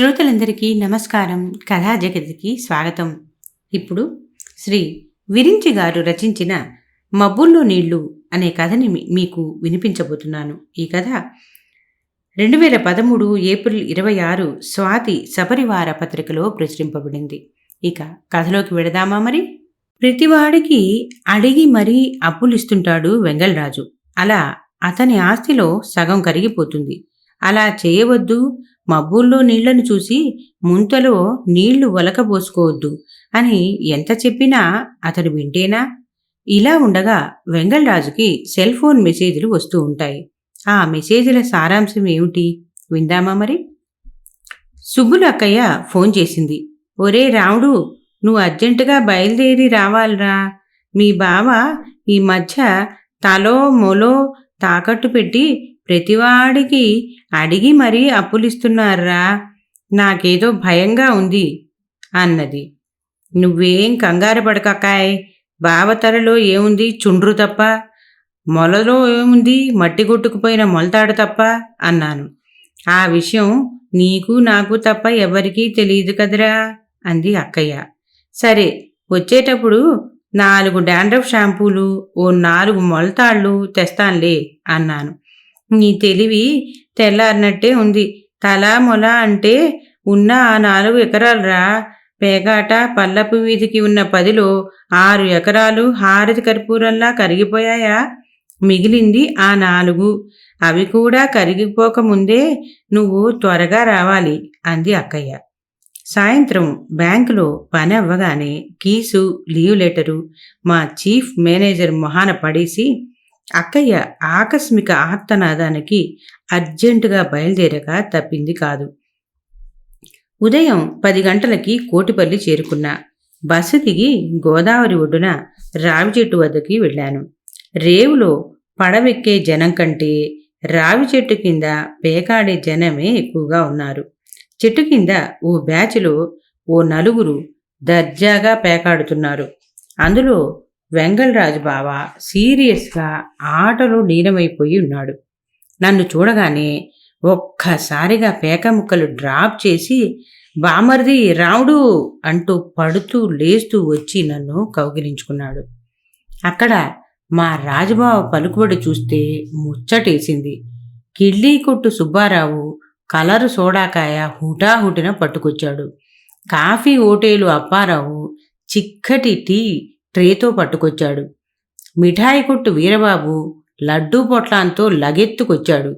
శ్రోతలందరికీ నమస్కారం. కథా జగతికి స్వాగతం. ఇప్పుడు శ్రీ విరించి గారు రచించిన మబ్బుల్లో నీళ్ళు అనే కథని మీకు వినిపించబోతున్నాను. ఈ కథ రెండు వేల పదమూడు ఏప్రిల్ ఇరవై ఆరు స్వాతి సపరివార పత్రికలో ప్రచురింపబడింది. ఇక కథలోకి వెడదామా మరి? ప్రతివాడికి అడిగి మరీ అప్పులిస్తుంటాడు వెంగళరాజు. అలా అతని ఆస్తిలో సగం కరిగిపోతుంది. అలా చేయవద్దు మబ్బుల్లో నీళ్ళను చూసి ముంతలో నీళ్ళు ఒలకబోసుకోవద్దు అని ఎంత చెప్పినా అతడు వింటేనా? ఇలా ఉండగా వెంగళరాజుకి సెల్ ఫోన్ మెసేజ్లు వస్తూ ఉంటాయి. ఆ మెసేజ్ల సారాంశం ఏమిటి? విందామా మరి? సుబ్బులు అక్కయ్య ఫోన్ చేసింది. ఒరే రాముడు నువ్వు అర్జెంటుగా బయలుదేరి రావాలిరా. మీ బావ ఈ మధ్య తలో మొలో తాకట్టు పెట్టి ప్రతివాడికి అడిగి మరీ అప్పులిస్తున్నారా? నాకేదో భయంగా ఉంది అన్నది. నువ్వేం కంగారు పడకకాయ్ బావతరలో ఏముంది? చుండ్రు తప్ప. మొలలో ఏముంది? మట్టి కొట్టుకుపోయిన మొలతాడు తప్ప అన్నాను. ఆ విషయం నీకు నాకు తప్ప ఎవరికీ తెలియదు కదరా? అంది అక్కయ్య. సరే వచ్చేటప్పుడు నాలుగు డాండ్రఫ్ షాంపూలు ఓ నాలుగు మొలతాళ్ళు తెస్తానులే అన్నాను. నీ తెలివి తెల్లారినట్టే ఉంది. తలా మొల అంటే ఉన్న ఆ నాలుగు ఎకరాలురా. పేగాట పల్లపు వీధికి ఉన్న పదిలో ఆరు ఎకరాలు హారతి కర్పూరంలా కరిగిపోయాయా? మిగిలింది ఆ నాలుగు. అవి కూడా కరిగిపోకముందే నువ్వు త్వరగా రావాలి అంది అక్కయ్య. సాయంత్రం బ్యాంకులో పని అవ్వగానే కీసు లీవ్ లెటరు మా చీఫ్ మేనేజర్ మొహాన పడేసి అక్కయ్య ఆకస్మిక ఆర్తనాదానికి అర్జెంటుగా బయలుదేరక తప్పింది కాదు. ఉదయం పది గంటలకి కోటిపల్లి చేరుకున్నా. బస్సు దిగి గోదావరి ఒడ్డున రావి చెట్టు వద్దకి వెళ్ళాను. రేవులో పడవెక్కే జనం కంటే రావి చెట్టు కింద పేకాడే జనమే ఎక్కువగా ఉన్నారు. చెట్టు కింద ఓ బ్యాచ్లో ఓ నలుగురు దర్జాగా పేకాడుతున్నారు. అందులో వెంగళరాజు బావ సీరియస్గా ఆటలో లీనమైపోయి ఉన్నాడు. నన్ను చూడగానే ఒక్కసారిగా పేక ముక్కలు డ్రాప్ చేసి బామర్ది రాముడు అంటూ పడుతూ లేస్తూ వచ్చి నన్ను కౌగిలించుకున్నాడు. అక్కడ మా రాజుబావ పలుకుబడి చూస్తే ముచ్చటేసింది. కిళ్ళీ కొట్టు సుబ్బారావు కలరు సోడాకాయ హుటాహుటిన పట్టుకొచ్చాడు. కాఫీ ఓటేలు అప్పారావు చిక్కటి టీ ట్రేతో పట్టుకొచ్చాడు. మిఠాయి కొట్టు వీరబాబు లడ్డూ పొట్లాంతో లగెత్తుకొచ్చాడు.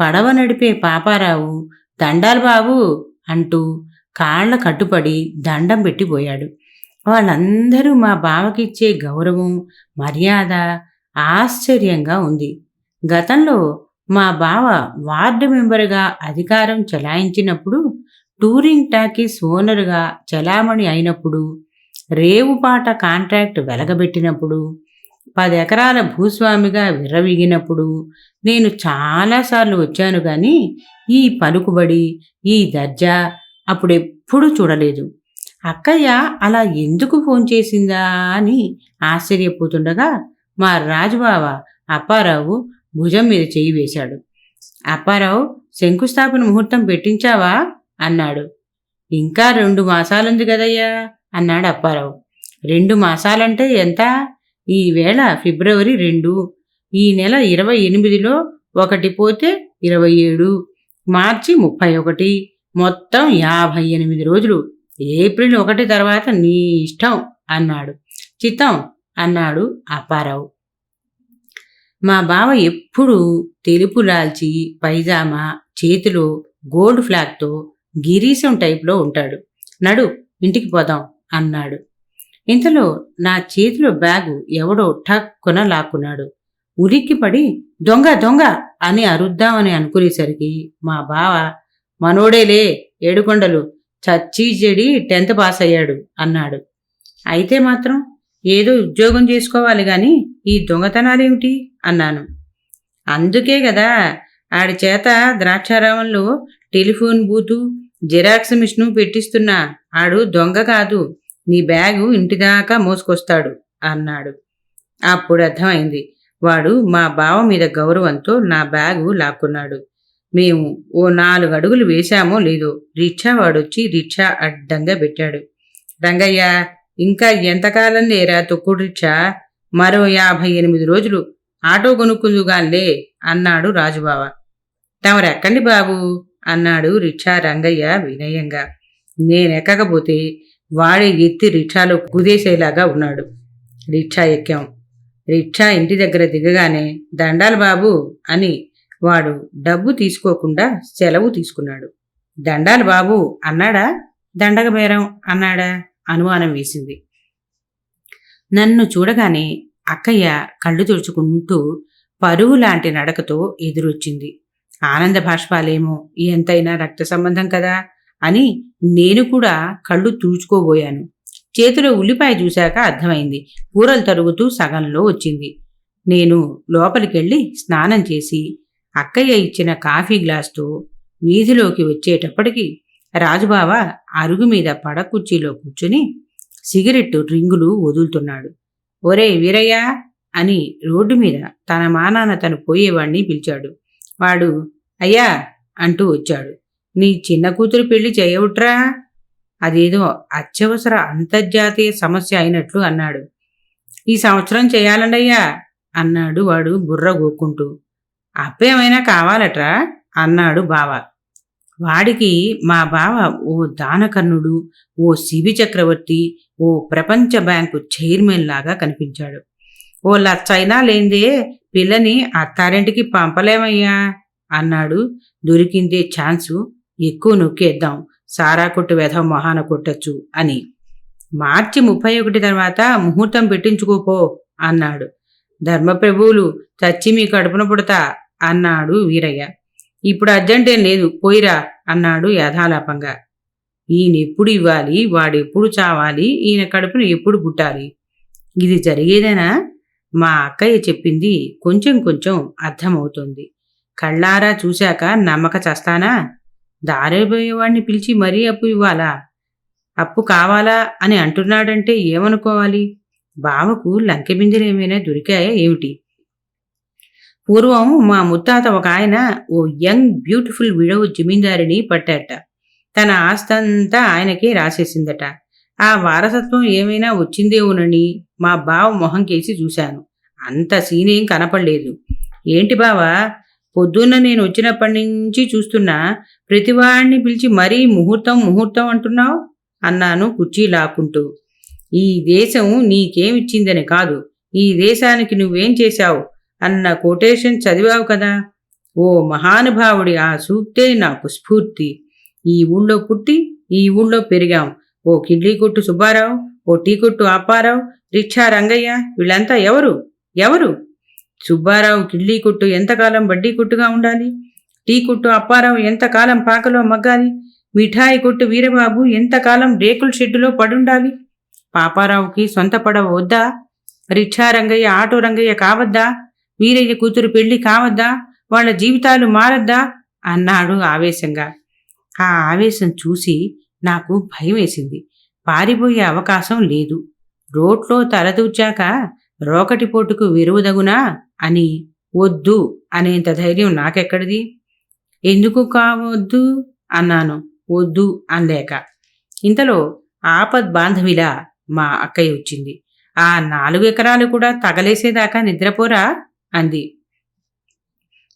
పడవ నడిపే పాపారావు దండాలు బాబు అంటూ కాళ్ళ కట్టుపడి దండం పెట్టిపోయాడు. వాళ్ళందరూ మా బావకిచ్చే గౌరవం మర్యాద ఆశ్చర్యంగా ఉంది. గతంలో మా బావ వార్డు మెంబరుగా అధికారం చెలాయించినప్పుడు టూరింగ్ టాకీస్ ఓనరుగా చలామణి అయినప్పుడు రేవుపాట కాంట్రాక్ట్ వెలగబెట్టినప్పుడు పది ఎకరాల భూస్వామిగా విర్రవిగినప్పుడు నేను చాలాసార్లు వచ్చాను కానీ ఈ పలుకుబడి ఈ దర్జా అప్పుడెప్పుడూ చూడలేదు. అక్కయ్య అలా ఎందుకు ఫోన్ చేసిందా అని ఆశ్చర్యపోతుండగా మా రాజుబావ అప్పారావు భుజం మీద చెయ్యి వేశాడు. అప్పారావు శంకుస్థాపన ముహూర్తం పెట్టించావా? అన్నాడు. ఇంకా రెండు మాసాలుంది కదయ్యా. అన్నాడు అప్పారావు. రెండు మాసాలంటే ఎంత? ఈవేళ ఫిబ్రవరి రెండు. ఈ నెల ఇరవై ఎనిమిదిలో ఒకటి పోతే ఇరవై ఏడు. మార్చి ముప్పై ఒకటి. మొత్తం యాభై ఎనిమిది రోజులు. ఏప్రిల్ ఒకటి తర్వాత నీ ఇష్టం అన్నాడు. చిత్తం అన్నాడు అప్పారావు. మా బావ ఎప్పుడు తెలుపు లాల్చి పైజామా చేతిలో గోల్డ్ ఫ్లాగ్తో గిరీశం టైప్లో ఉంటాడు. నడు ఇంటికి పోదాం. అన్నాడు. ఇంతలో నా చేతిలో బ్యాగు ఎవడో ఠక్కున లాక్కున్నాడు. ఉలిక్కిపడి దొంగ దొంగ అని అరుద్దామని అనుకునేసరికి మా బావ మనోడేలే ఏడుకొండలు చచ్చి చెడి టెన్త్ పాస్ అయ్యాడు అన్నాడు. అయితే మాత్రం ఏదో ఉద్యోగం చేసుకోవాలి కానీ ఈ దొంగతనాలేమిటి? అన్నాను. అందుకే కదా ఆడి చేత ద్రాక్షారామంలో టెలిఫోన్ బూతు జిరాక్స్ మిషను పెట్టిస్తున్నా. ఆడు దొంగ కాదు. నీ బ్యాగు ఇంటిదాకా మోసుకొస్తాడు అన్నాడు. అప్పుడు అర్థమైంది. వాడు మా బావ మీద గౌరవంతో నా బ్యాగు లాక్కున్నాడు. మేము ఓ నాలుగు అడుగులు వేశామో లేదో రిక్షా వాడొచ్చి రిక్షా అడ్డంగా పెట్టాడు. రంగయ్య ఇంకా ఎంతకాలం లేరా తొక్కుడు రిక్షా? మరో యాభై ఎనిమిది రోజులు. ఆటో కొనుక్కుందుగాన్లే అన్నాడు రాజుబావ. తమరెక్కండి బాబు. అన్నాడు రిక్షా రంగయ్య వినయంగా. నేనెక్కకపోతే వాడే ఎత్తి రిక్షాలో కుదేసేలాగా ఉన్నాడు. రిక్షా ఎక్కాం. రిక్షా ఇంటి దగ్గర దిగగానే దండాలు బాబు అని వాడు డబ్బు తీసుకోకుండా సెలవు తీసుకున్నాడు. దండాలు బాబు అన్నాడా? దండగ బేరం అన్నాడా? అనుమానం వేసింది. నన్ను చూడగానే అక్కయ్య కళ్ళు తుడుచుకుంటూ పరువు లాంటి నడకతో ఎదురొచ్చింది. ఆనంద భాష్పాలేమో ఎంతైనా రక్త సంబంధం కదా అని నేను కూడా కళ్ళు తుడుచుకోబోయాను. చేతిలో ఉల్లిపాయ చూశాక అర్థమైంది. కూరలు తరుగుతూ సగంలో వచ్చింది. నేను లోపలికెళ్ళి స్నానం చేసి అక్కయ్య ఇచ్చిన కాఫీ గ్లాస్తో వీధిలోకి వచ్చేటప్పటికి రాజుబావ అరుగు మీద పడకుర్చీలో కూర్చుని సిగరెట్టు రింగులు వదులుతున్నాడు. ఒరే వీరయ్య అని రోడ్డు మీద తన మానాన తను పోయేవాణ్ణి పిలిచాడు. వాడు అయ్యా అంటూ వచ్చాడు. నీ చిన్న కూతురు పెళ్ళి చేయవుట్రా? అదేదో అత్యవసర అంతర్జాతీయ సమస్య అయినట్లు అన్నాడు. ఈ సంవత్సరం చేయాలండయ్యా అన్నాడు వాడు బుర్ర గోక్కుంటూ. అప్పేమైనా కావాలట్రా? అన్నాడు బావ. వాడికి మా బావ ఓ దానకర్ణుడు ఓ సిబి చక్రవర్తి ఓ ప్రపంచ బ్యాంకు చైర్మన్ లాగా కనిపించాడు. ఓ లచ్చైనా లేందే పిల్లని అత్తారింటికి పంపలేమయ్యా? అన్నాడు. దొరికిందే ఛాన్సు ఎక్కువ నొక్కేద్దాం. సారా కొట్టు వెధ మొహాన కొట్టచ్చు అని. మార్చి ముప్పై ఒకటి తర్వాత ముహూర్తం పెట్టించుకోపో అన్నాడు. ధర్మప్రభువులు చచ్చి మీ కడుపున పుడతా అన్నాడు వీరయ్య. ఇప్పుడు అర్జెంటేం లేదు పోయిరా అన్నాడు యథాలాపంగా. ఈయన ఎప్పుడు ఇవ్వాలి వాడెప్పుడు చావాలి ఈయన కడుపున ఎప్పుడు పుట్టాలి? ఇది జరిగేదేనా? మా అక్కయ్య చెప్పింది కొంచెం కొంచెం అర్థమవుతోంది. కళ్ళారా చూశాక నమ్మక చస్తానా? దారిపోయేవాడిని పిలిచి మరీ అప్పు ఇవ్వాలా? అప్పు కావాలా అని అంటున్నాడంటే ఏమనుకోవాలి? బావకు లంకెబిందెలేమైనా దొరికాయా ఏమిటి? పూర్వం మా ముత్తాత ఒక ఆయన ఓ యంగ్ బ్యూటిఫుల్ విడవ జమీందారిని పట్టాట తన ఆస్తంతా ఆయనకే రాసేసిందట. ఆ వారసత్వం ఏమైనా వచ్చిందేమోనని మా బావ మొహం కేసి చూశాను. అంత సీనేం కనపడలేదు. ఏంటి బావా? పొద్దున్న నేను వచ్చినప్పటి నుంచి చూస్తున్నా ప్రతివాడిని పిలిచి మరీ ముహూర్తం ముహూర్తం అంటున్నావు? అన్నాను కుర్చీ లాక్కుంటూ. ఈ దేశం నీకేమిచ్చిందని కాదు ఈ దేశానికి నువ్వేం చేశావు? అన్న కొటేషన్ చదివావు కదా? ఓ మహానుభావుడి ఆ సూక్తే నాకు స్ఫూర్తి. ఈ ఊళ్ళో పుట్టి ఈ ఊళ్ళో పెరిగాం. ఓ కిడ్లీ కొట్టు సుబ్బారావు ఓ టీ కొట్టు అప్పారావు రిక్షా రంగయ్య వీళ్ళంతా ఎవరు? ఎవరు? సుబ్బారావు కిళ్ళీ కొట్టు ఎంతకాలం బడ్డీ కొట్టుగా ఉండాలి? టీ కొట్టు అప్పారావు ఎంతకాలం పాకలో మగ్గాలి? మిఠాయి కొట్టు వీరబాబు ఎంతకాలం రేకుల షెడ్డులో పడుండాలి? పాపారావుకి సొంత పడవ వద్దా? రిక్షా రంగయ్య ఆటో రంగయ్య కావద్దా? వీరయ్య కూతురు పెళ్ళి కావద్దా? వాళ్ళ జీవితాలు మారద్దా? అన్నాడు ఆవేశంగా. ఆ ఆవేశం చూసి నాకు భయం వేసింది పారిపోయే అవకాశం లేదు. రోడ్లో రోకటి రోకటిపోటుకు విరువదగునా అని వద్దు అనేంత ధైర్యం నాకెక్కడిది? ఎందుకు కావద్దు? అన్నాను. వద్దు అనలేక. ఇంతలో ఆపద్ బాంధవిలా మా అక్కయ్య వచ్చింది. ఆ నాలుగు ఎకరాలు కూడా తగలేసేదాకా నిద్రపోరా? అంది.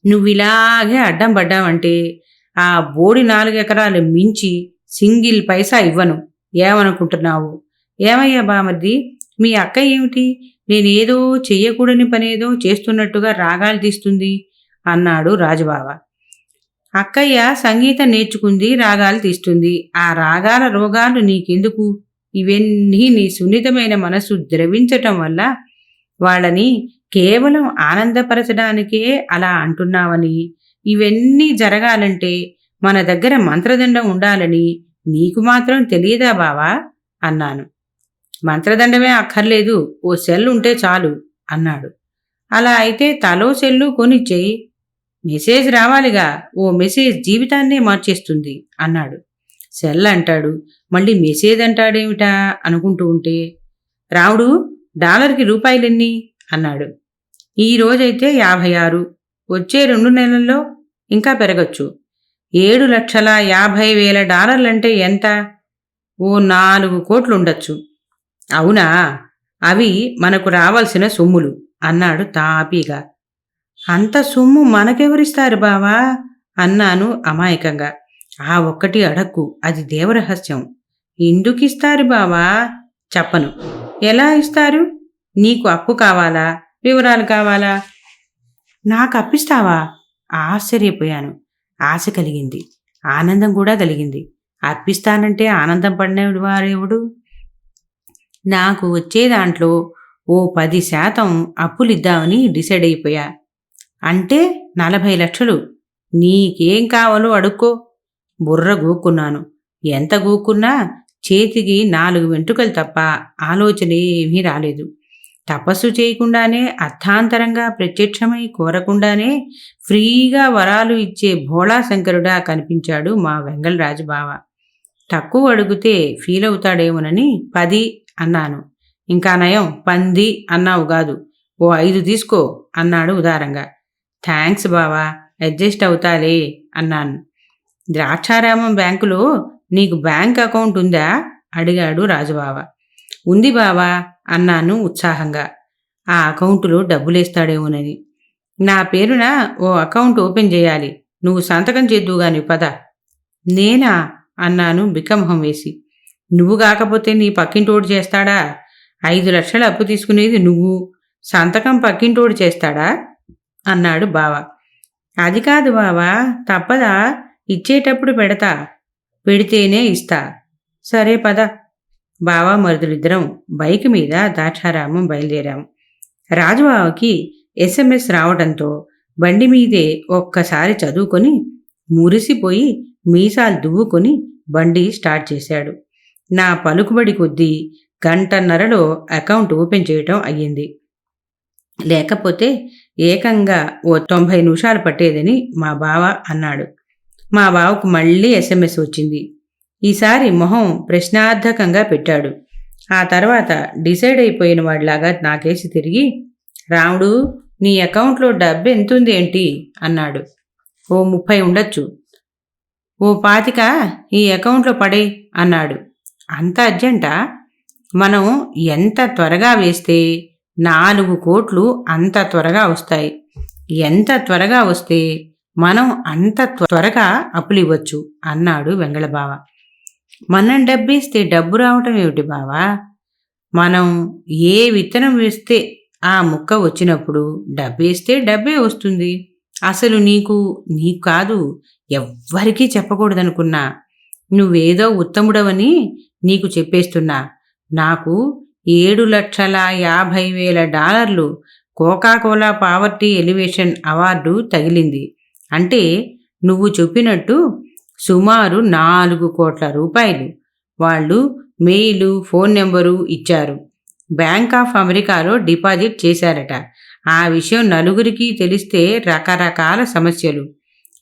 నువ్విలాగే అడ్డం పడ్డావంటే ఆ బోడి నాలుగు ఎకరాలు మించి సింగిల్ పైసా ఇవ్వను. ఏమనుకుంటున్నావు? ఏమయ్యా బామర్ది? మీ అక్క ఏమిటి? నేనేదో చెయ్యకూడని పనేదో చేస్తున్నట్టుగా రాగాలు తీస్తుంది అన్నాడు రాజుబావ. అక్కయ్య సంగీతం నేర్చుకుంది రాగాలు తీస్తుంది. ఆ రాగాల రోగాలు నీకెందుకు? ఇవన్నీ నీ సున్నితమైన మనసు ద్రవించటం వల్ల వాళ్ళని కేవలం ఆనందపరచడానికే అలా అంటున్నావని. ఇవన్నీ జరగాలంటే మన దగ్గర మంత్రదండం ఉండాలని నీకు మాత్రం తెలియదా బావా? అన్నాను. మంత్రదండమే అక్కర్లేదు. ఓ సెల్ ఉంటే చాలు అన్నాడు. అలా అయితే తలో సెల్లు కొనిచ్చేయి. మెసేజ్ రావాలిగా. ఓ మెసేజ్ జీవితాన్నే మార్చేస్తుంది అన్నాడు. సెల్ అంటాడు. మళ్ళీ మెసేజ్ అంటాడేమిటా? అనుకుంటూ ఉంటే. రావుడు డాలర్కి రూపాయలెన్ని? అన్నాడు. ఈ రోజైతే యాభై ఆరు. వచ్చే రెండు నెలల్లో ఇంకా పెరగచ్చు. ఏడు లక్షల యాభై వేల డాలర్లంటే ఎంత? ఓ నాలుగు కోట్లుండొచ్చు. అవునా? అవి మనకు రావాల్సిన సొమ్ములు అన్నాడు తాపీగా. అంత సొమ్ము మనకెవరిస్తారు బావా? అన్నాను అమాయకంగా. ఆ ఒక్కటి అడక్కు అది దేవరహస్యం. ఎందుకిస్తారు బావా? చెప్పను. ఎలా ఇస్తారు? నీకు అప్పు కావాలా? వివరాలు కావాలా? నాకు అప్పిస్తావా ఆశ్చర్యపోయాను. ఆశ కలిగింది. ఆనందం కూడా కలిగింది. అర్పిస్తానంటే ఆనందం పడినవాడు వారెవడు నాకు వచ్చే దాంట్లో ఓ పది శాతం అప్పులిద్దామని డిసైడ్ అయిపోయా. అంటే నలభై లక్షలు. నీకేం కావాలో అడుక్కో. బుర్ర గూక్కున్నాను. ఎంత గూక్కున్నా చేతికి నాలుగు వెంట్రుకలు తప్ప ఆలోచన ఏమీ రాలేదు. తపస్సు చేయకుండానే అర్థాంతరంగా ప్రత్యక్షమై కోరకుండానే ఫ్రీగా వరాలు ఇచ్చే భోళా శంకరుడా కనిపించాడు మా వెంగళరాజు బావ తక్కువ అడిగితే ఫీల్ అవుతాడేమోనని పది అన్నాను. ఇంకా నయం పంది అన్నావు కాదు. ఓ ఐదు తీసుకో అన్నాడు ఉదారంగా. థ్యాంక్స్ బావా అడ్జస్ట్ అవుతాలే అన్నాను. ద్రాక్షారామం బ్యాంకులో నీకు బ్యాంక్ అకౌంట్ ఉందా? అడిగాడు రాజుబావ. ఉంది బావా అన్నాను ఉత్సాహంగా. ఆ అకౌంటులో డబ్బులేస్తాడేమోనని. నా పేరున ఓ అకౌంట్ ఓపెన్ చేయాలి. నువ్వు సంతకం చేద్దుగాని పద. నేనా అన్నాను బిక్కమొహం వేసి. నువ్వు కాకపోతే నీ పక్కింటోడు చేస్తాడా? ఐదు లక్షలు అప్పు తీసుకునేది నువ్వు. సంతకం పక్కింటోడు చేస్తాడా? అన్నాడు బావ. అది కాదు బావా తప్పదా. ఇచ్చేటప్పుడు పెడతా. పెడితేనే ఇస్తా. సరే పద. బావా మరుదులిద్దరం బైక్ మీద దాక్షారామం బయలుదేరాం. రాజుబావకి ఎస్ఎంఎస్ రావడంతో బండి మీదే ఒక్కసారి చదువుకొని మురిసిపోయి మీసాలు దువ్వుకొని బండి స్టార్ట్ చేశాడు. నా పలుకుబడి కొద్దీ గంటన్నరలో అకౌంట్ ఓపెన్ చేయటం అయ్యింది. లేకపోతే ఏకంగా ఓ తొంభై నిమిషాలు పట్టేదని మా బావ అన్నాడు. మా బావకు మళ్ళీ ఎస్ఎంఎస్ వచ్చింది. ఈసారి మొహం ప్రశ్నార్థకంగా పెట్టాడు. ఆ తర్వాత డిసైడ్ అయిపోయిన వాడిలాగా నాకేసి తిరిగి రాముడు నీ అకౌంట్లో డబ్బు ఎంతుంది ఏంటి? అన్నాడు. ఓ ముప్పై ఉండొచ్చు. ఓ పాతిక ఈ అకౌంట్లో పడే అన్నాడు. అంత అర్జెంటా? మనం ఎంత త్వరగా వేస్తే నాలుగు కోట్లు అంత త్వరగా వస్తాయి. ఎంత త్వరగా వస్తే మనం అంత త్వరగా అప్పులు ఇవ్వచ్చు అన్నాడు వెంగళబావ. మనం డబ్బేస్తే డబ్బు రావటం ఏమిటి బావా? మనం ఏ విత్తనం వేస్తే ఆ ముక్క వచ్చినప్పుడు డబ్బేస్తే డబ్బే వస్తుంది. అసలు నీకు నీకు కాదు ఎవ్వరికీ చెప్పకూడదనుకున్నా. నువ్వేదో ఉత్తముడవని నీకు చెప్పేస్తున్నా. నాకు ఏడు లక్షల యాభై వేల డాలర్లు కోకాకోలా పావర్టీ ఎలివేషన్ అవార్డు తగిలింది. అంటే నువ్వు చెప్పినట్టు సుమారు నాలుగు కోట్ల రూపాయలు వాళ్ళు మెయిలు ఫోన్ నెంబరు ఇచ్చారు. బ్యాంక్ ఆఫ్ అమెరికాలో డిపాజిట్ చేశారట. ఆ విషయం నలుగురికి తెలిస్తే రకరకాల సమస్యలు.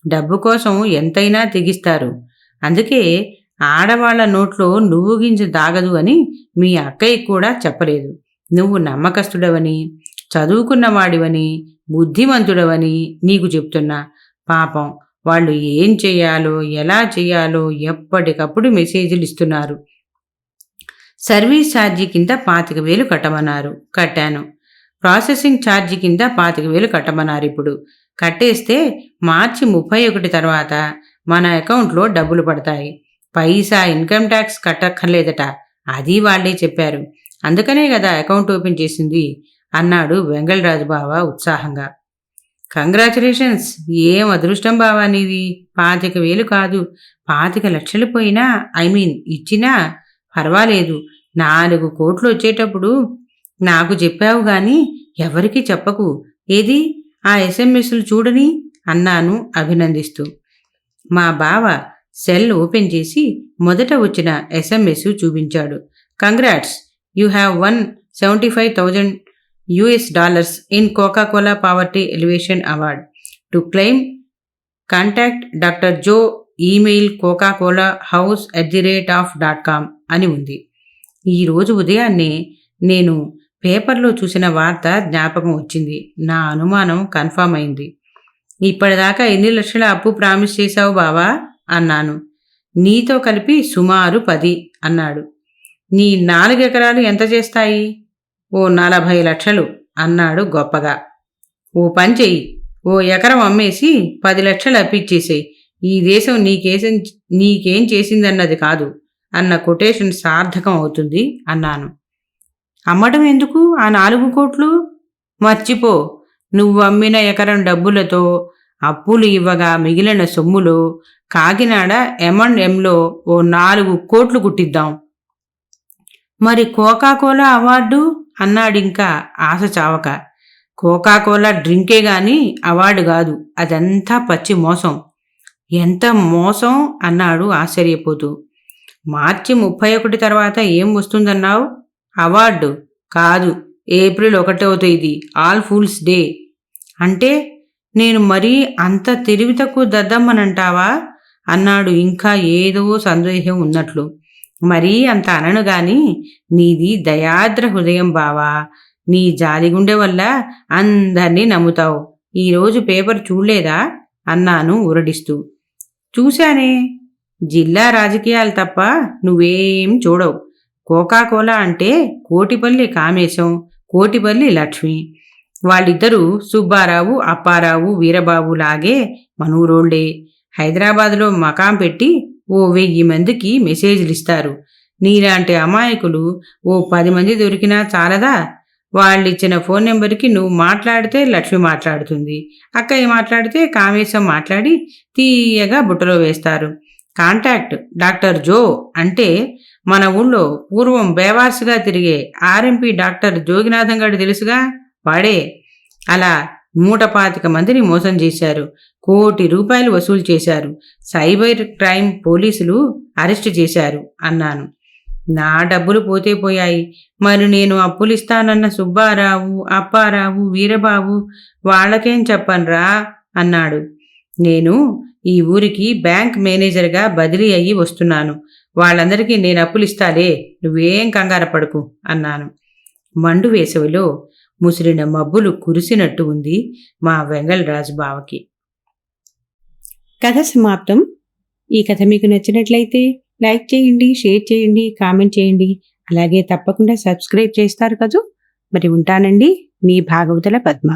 డబ్బు కోసం ఎంతైనా తెగిస్తారు. అందుకే ఆడవాళ్ళ నోట్లో నువ్వు గింజ దాగదు అని మీ అక్కయ్య కూడా చెప్పలేదు. నువ్వు నమ్మకస్తుడవని చదువుకున్నవాడివని బుద్ధిమంతుడవని నీకు చెప్తున్నా. పాపం. వాళ్ళు ఏం చేయాలో ఎలా చేయాలో ఎప్పటికప్పుడు మెసేజ్లు ఇస్తున్నారు. సర్వీస్ ఛార్జీ కింద పాతిక వేలు కట్టమన్నారు. కట్టాను. ప్రాసెసింగ్ ఛార్జీ కింద పాతిక వేలు కట్టమన్నారు ఇప్పుడు. కట్టేస్తే మార్చి ముప్పై ఒకటి తర్వాత మన అకౌంట్లో డబ్బులు పడతాయి. పైసా ఇన్కమ్ ట్యాక్స్ కట్టక్కర్లేదట. అది వాళ్ళే చెప్పారు. అందుకనే కదా అకౌంట్ ఓపెన్ చేసింది అన్నాడు వెంగళరాజు బావ ఉత్సాహంగా. కంగ్రాచులేషన్స్ ఏం అదృష్టం బావా నీది? పాతిక వేలు కాదు. పాతిక లక్షలు పోయినా ఐ మీన్ ఇచ్చినా పర్వాలేదు. నాలుగు కోట్లు వచ్చేటప్పుడు నాకు చెప్పావు గాని ఎవరికి చెప్పకు. ఏది? ఆ ఎస్ఎంఎస్లు చూడని అన్నాను అభినందిస్తూ. మా బావ సెల్ ఓపెన్ చేసి మొదట వచ్చిన ఎస్ఎంఎస్ చూపించాడు. Congrats you have one seventy five thousand US dollars in Coca Cola poverty elevation award to claim contact doctor Joe email Coca Cola house at the rate of dot com అని ఉంది. ఈరోజు ఉదయాన్నే నేను పేపర్లో చూసిన వార్త జ్ఞాపకం వచ్చింది. నా అనుమానం కన్ఫామ్ అయింది. ఇప్పటిదాకా ఎన్ని లక్షల అప్పు ప్రామిస్ చేశావు బావా? అన్నాను. నీతో కలిపి సుమారు పది అన్నాడు. నీ నాలుగు ఎకరాలు ఎంత చేస్తాయి? ఓ నలభై లక్షలు అన్నాడు గొప్పగా. ఓ పని చెయ్యి. ఓ ఎకరం అమ్మేసి పది లక్షలు అప్పిచ్చేసేయి. ఈ దేశం నీకేసం నీకేం చేసిందన్నది కాదు అన్న కొటేషన్ సార్థకం అవుతుంది అన్నాను. అమ్మటం ఎందుకు? ఆ నాలుగు కోట్లు? మర్చిపో. నువ్వు అమ్మిన ఎకరం డబ్బులతో అప్పులు ఇవ్వగా మిగిలిన సొమ్ములో కాకినాడ ఎమండ్ ఎంలో ఓ నాలుగు కోట్లు కుట్టిద్దాం. మరి కోకాకోలా అవార్డు? అన్నాడింకా ఆశ చావక. కోకాకోలా డ్రింకే గాని అవార్డు కాదు అదంతా పచ్చి మోసం. ఎంత మోసం? అన్నాడు ఆశ్చర్యపోతూ. మార్చి ముప్పై ఒకటి తర్వాత ఏం వస్తుందన్నావు? అవార్డు? కాదు. ఏప్రిల్ ఒకటవ తేదీ. All fools day. అంటే నేను మరీ అంత తెలివి తక్కువ దద్దమ్మనంటావా? అన్నాడు. ఇంకా ఏదో సందేహం ఉన్నట్లు. మరీ అంత అనను గాని నీది దయాద్ర హృదయం బావా. నీ జాలిగుండె వల్ల అందర్నీ నమ్ముతావు. ఈరోజు పేపర్ చూడలేదా? అన్నాను ఊరడిస్తూ. చూశానే. జిల్లా రాజకీయాలు తప్ప నువ్వేం చూడవు. కోకాకోలా అంటే కోటిపల్లి కామేశం కోటిపల్లి లక్ష్మి. వాళ్ళిద్దరూ సుబ్బారావు అప్పారావు వీరబాబు లాగే మనూరోళ్ళే. హైదరాబాదులో మకాం పెట్టి ఓ వెయ్యి మందికి మెసేజ్లు ఇస్తారు. నీలాంటి అమాయకులు ఓ పది మంది దొరికినా చాలదా? వాళ్ళిచ్చిన ఫోన్ నెంబర్కి నువ్వు మాట్లాడితే లక్ష్మి మాట్లాడుతుంది. అక్కయ్య మాట్లాడితే కామేశం మాట్లాడి తీయగా బుట్టలో వేస్తారు. కాంటాక్ట్ డాక్టర్ జో అంటే మన ఊళ్ళో పూర్వం బేవార్సుగా తిరిగే ఆర్ఎంపీ డాక్టర్ జోగినాథం గారు తెలుసుగా? వాడే. అలా నూట పాతిక మందిని మోసం చేశారు. కోటి రూపాయలు వసూలు చేశారు. సైబర్ క్రైమ్ పోలీసులు అరెస్ట్ చేశారు అన్నాను. నా డబ్బులు పోతే పోయాయి. మరి నేను అప్పులిస్తానన్న సుబ్బారావు అప్పారావు వీరబాబు వాళ్ళకేం చెప్పనురా అన్నాడు. నేను ఈ ఊరికి బ్యాంక్ మేనేజర్గా బదిలీ అయ్యి వస్తున్నాను. వాళ్ళందరికీ నేను అప్పులిస్తాలే నువ్వేం కంగారు పడకు అన్నాను. మండు వేసవిలో ముసిరిన మబ్బులు కురిసినట్టు ఉంది మా వెంగళరాజు బావకి. కథ సమాప్తం. ఈ కథ మీకు నచ్చినట్లయితే లైక్ చేయండి షేర్ చేయండి కామెంట్ చేయండి. అలాగే తప్పకుండా సబ్స్క్రైబ్ చేస్తారు కదూ. మరి ఉంటానండి. మీ భాగవతుల పద్మ.